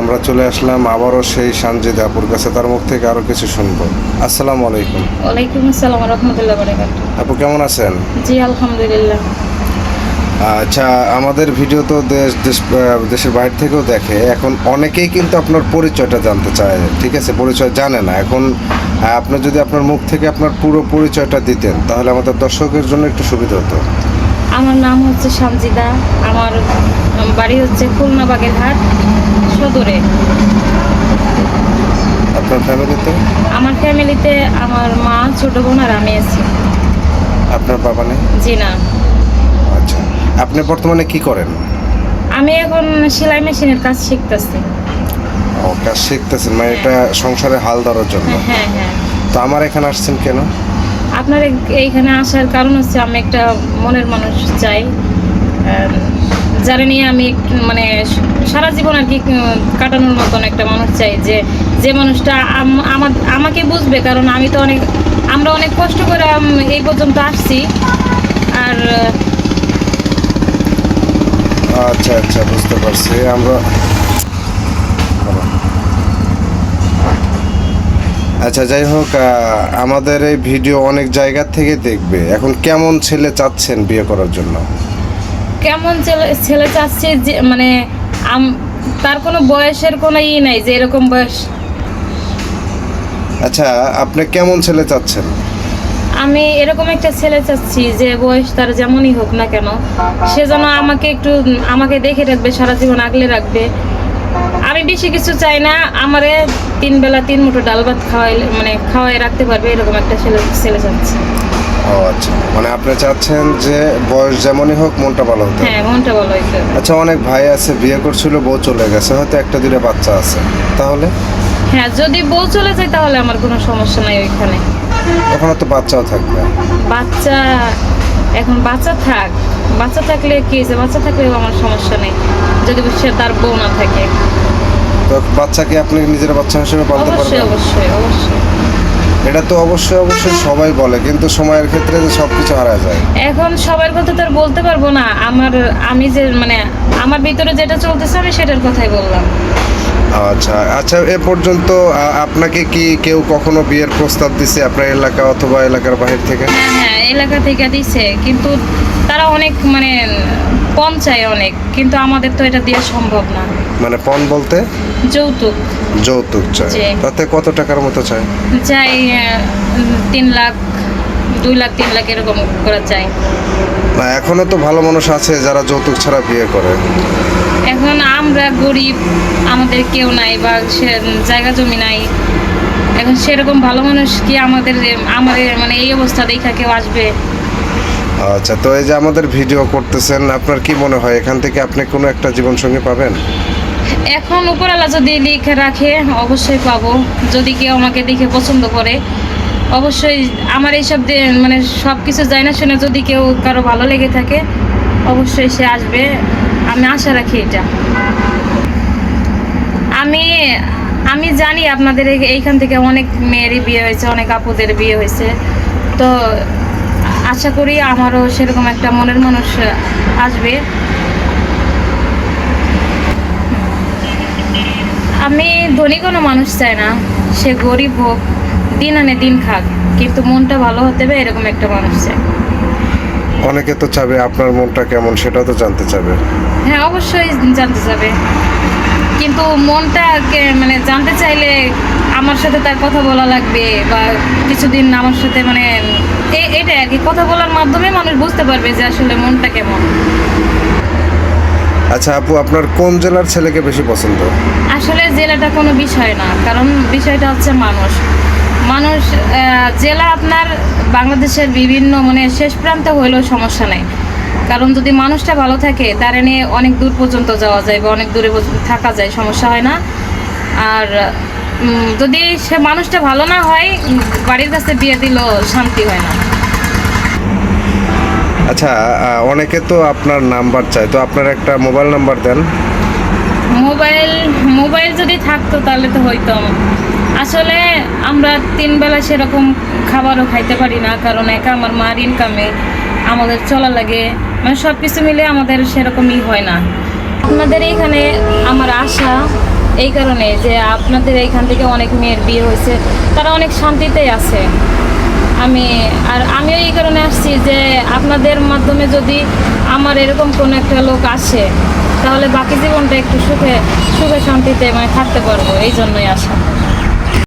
আমরা চলে আসলাম আবারও সেই সানজিদ আপুর কাছে। তার মুখ থেকে আরও কিছু শুনব। আসসালামু আলাইকুম। ওয়ালাইকুম আসসালাম রহমতুল্লাহ বারাকাত আপু কেমন আছেন? জি আলহামদুলিল্লাহ। আচ্ছা আমাদের ভিডিও তো দেশ দেশ দেশের বাইরে থেকেও দেখে। এখন অনেকেই কিন্তু আপনার পরিচয়টা জানতে চায় ঠিক আছে? পরিচয় জানে না। এখন আপনি যদি আপনার মুখ থেকে আপনার পুরো পরিচয়টা দিতেন তাহলে আমাদের দর্শকের জন্য একটু সুবিধা হতো। আমার নাম হচ্ছে সামজিদা আমার বাড়ি হচ্ছে খুলনা বাগেরহাট। সদরে। আপনার ফ্যামিলিতে আমার ফ্যামিলিতে আমার মা ছোট বোন আর আমি আছি। আপনার বাবা নেই? জি না। আচ্ছা। আপনি বর্তমানে কি করেন? আমি এখন সেলাই মেশিনের কাজ শিখতেছি। ও কাজ শিখতেছেন মানে এটা সংসারে হাল ধরার জন্য। হ্যাঁ হ্যাঁ তো আমার এখানে আসছেন কেন? আপনার এই- এইখানে আসার কারণ হচ্ছে আমি একটা মনের মানুষ চাই। যারা নিয়ে আমি মানে সারা জীবন আর কি কাটানোর মতন একটা মানুষ চাই যে যে মানুষটা আমার, আমাকে বুঝবে। কারণ আমি তো অনেক, আমরা অনেক কষ্ট করে এই পর্যন্ত আসছি। আর আচ্ছা আচ্ছা বুঝতে পারছি। আমরা আচ্ছা যাই হোক আমাদের এই ভিডিও অনেক জায়গা থেকে দেখবে। এখন কেমন ছেলে চাচ্ছেন বিয়ে করার জন্য? কেমন ছেলে ছেলে চাচ্ছি যে মানে আম- তার কোনো বয়সের কোনো ই নাই যে এরকম বয়স। আচ্ছা আপনি কেমন ছেলে চাচ্ছেন? আমি এরকম একটা ছেলে চাচ্ছি যে বয়স তার যেমনই হোক না কেন সে যেন আমাকে একটু আমাকে দেখে রাখবে সারা জীবন আগলে রাখবে। আমি বেশি কিছু চাই না আমারে তিন বেলা তিন মুঠো ডাল ভাত খাওয়াই মানে খাওয়াই রাখতে পারবে এরকম একটা ছেলে ছেলে চাচ্ছি। ও আচ্ছা মানে আপনি চাচ্ছেন যে বয়স যেমনই হোক মনটা ভালো হতে হ্যাঁ মনটা ভালো হইতে হবে। আচ্ছা অনেক ভাই আছে বিয়ে করছিল বউ চলে গেছে হয়তো একটা দুটো বাচ্চা আছে। তাহলে? হ্যাঁ যদি বউ চলে যায় তাহলে আমার কোনো সমস্যা নাই ওইখানে। ওখানে তো বাচ্চাও থাকবে। বাচ্চা এখন বাচ্চা থাক। বাচ্চা থাকলে কি হয়েছে? বাচ্চা থাকলেও আমার সমস্যা নেই যদি সে তার বউ না থাকে। তো বাচ্চাকে আপনি নিজের বাচ্চা হিসেবে পালতে অবশ্যই পারবেন? অবশ্যই অবশ্যই। এটা তো অবশ্যই অবশ্যই সবাই বলে কিন্তু সময়ের ক্ষেত্রে যে সব কিছু হারা যায়। এখন সবার কথা তো আর বলতে পারব না। আমার আমি যে মানে আমার ভিতরে যেটা চলতেছে আমি সেটার কথাই বললাম। আচ্ছা আচ্ছা এ পর্যন্ত আপনাকে কি কেউ কখনো বিয়ের প্রস্তাব দিছে আপনার এলাকা অথবা এলাকার বাহির থেকে? হ্যাঁ হ্যাঁ এলাকা থেকে দিছে কিন্তু তারা অনেক মানে কম চায় অনেক কিন্তু আমাদের তো এটা দেওয়া সম্ভব না। মানে পণ বলতে? যৌতুক। যৌতুক জি। তাতে কত টাকার মতো চায় চাই আহ, তিন লাখ দুই লাখ তিন লাখ এরকম করে চাই। না এখনও তো ভালো মানুষ আছে যারা যৌতুক ছাড়া বিয়ে করে। এখন আমরা গরিব আমাদের কেউ নাই বা জায়গা জমি নাই। এখন সেরকম ভালো মানুষ কি আমাদের আমাদের মানে এই অবস্থা দেখা কেউ আসবে? আচ্ছা তো এই যে আমাদের ভিডিও করতেছেন আপনার কি মনে হয় এখান থেকে আপনি কোনো একটা জীবনসঙ্গী পাবেন? এখন উপরওয়ালা যদি লিখে রাখে, অবশ্যই পাবো। যদি কেউ আমাকে দেখে পছন্দ করে, অবশ্যই আমার এইসব মানে সব কিছু যাই না শুনে যদি কেউ কারও ভালো লেগে থাকে, অবশ্যই সে আসবে। আমি আশা রাখি এটা। আমি আমি জানি আপনাদের এই- এইখান থেকে অনেক মেয়েরই বিয়ে হয়েছে, অনেক আপুদের বিয়ে হয়েছে। তো আশা করি আমারও সেরকম একটা মনের মানুষ আসবে। আমি ধনী কোনো মানুষ চাই না। সে গরিব হোক দিন আনে দিন খাক কিন্তু মনটা ভালো হতে হবে এরকম একটা মানুষ চাই। অনেকে তো চাবে আপনার মনটা কেমন সেটাও তো জানতে চাবে। হ্যাঁ অবশ্যই জানতে যাবে কিন্তু মনটা কে- মানে জানতে চাইলে আমার সাথে তার কথা বলা লাগবে বা কিছুদিন আমার সাথে মানে এ- এটাই আর কি কথা বলার মাধ্যমে মানুষ বুঝতে পারবে যে আসলে মনটা কেমন। আচ্ছা আপু, আপনার কোন জেলার ছেলেকে বেশি পছন্দ? আসলে জেলাটা কোনো বিষয় না, কারণ বিষয়টা হচ্ছে মানুষ। মানুষ জেলা আপনার বাংলাদেশের বিভিন্ন মানে শেষ প্রান্তে হইলেও সমস্যা নেই। কারণ যদি মানুষটা ভালো থাকে, তার নিয়ে অনেক দূর পর্যন্ত যাওয়া যায় বা অনেক দূরে থাকা যায়, সমস্যা হয় না। আর যদি সে মানুষটা ভালো না হয় বাড়ির কাছে বিয়ে দিলেও শান্তি হয় না। আচ্ছা অনেকে তো আপনার নাম্বার চায়, তো আপনার একটা মোবাইল নাম্বার দেন। মোবাইল মোবাইল যদি থাকতো তাহলে তো হইতো। আসলে আমরা তিন বেলা সেরকম খাবারও খাইতে পারি না, কারণ একা আমার মার ইনকামে আমাদের চলা লাগে। মানে সব কিছু মিলে আমাদের সেরকমই হয় না। আপনাদের এইখানে আমার আশা এই কারণে যে আপনাদের এইখান থেকে অনেক মেয়ের বিয়ে হয়েছে, তারা অনেক শান্তিতেই আছে। আমি, আর আমিও এই কারণে আসছি যে আপনাদের মাধ্যমে যদি আমার এরকম কোনো একটা লোক আসে, তাহলে বাকি জীবনটা একটু সুখে সুখে শান্তিতে মানে থাকতে পারব, এই জন্যই আসা।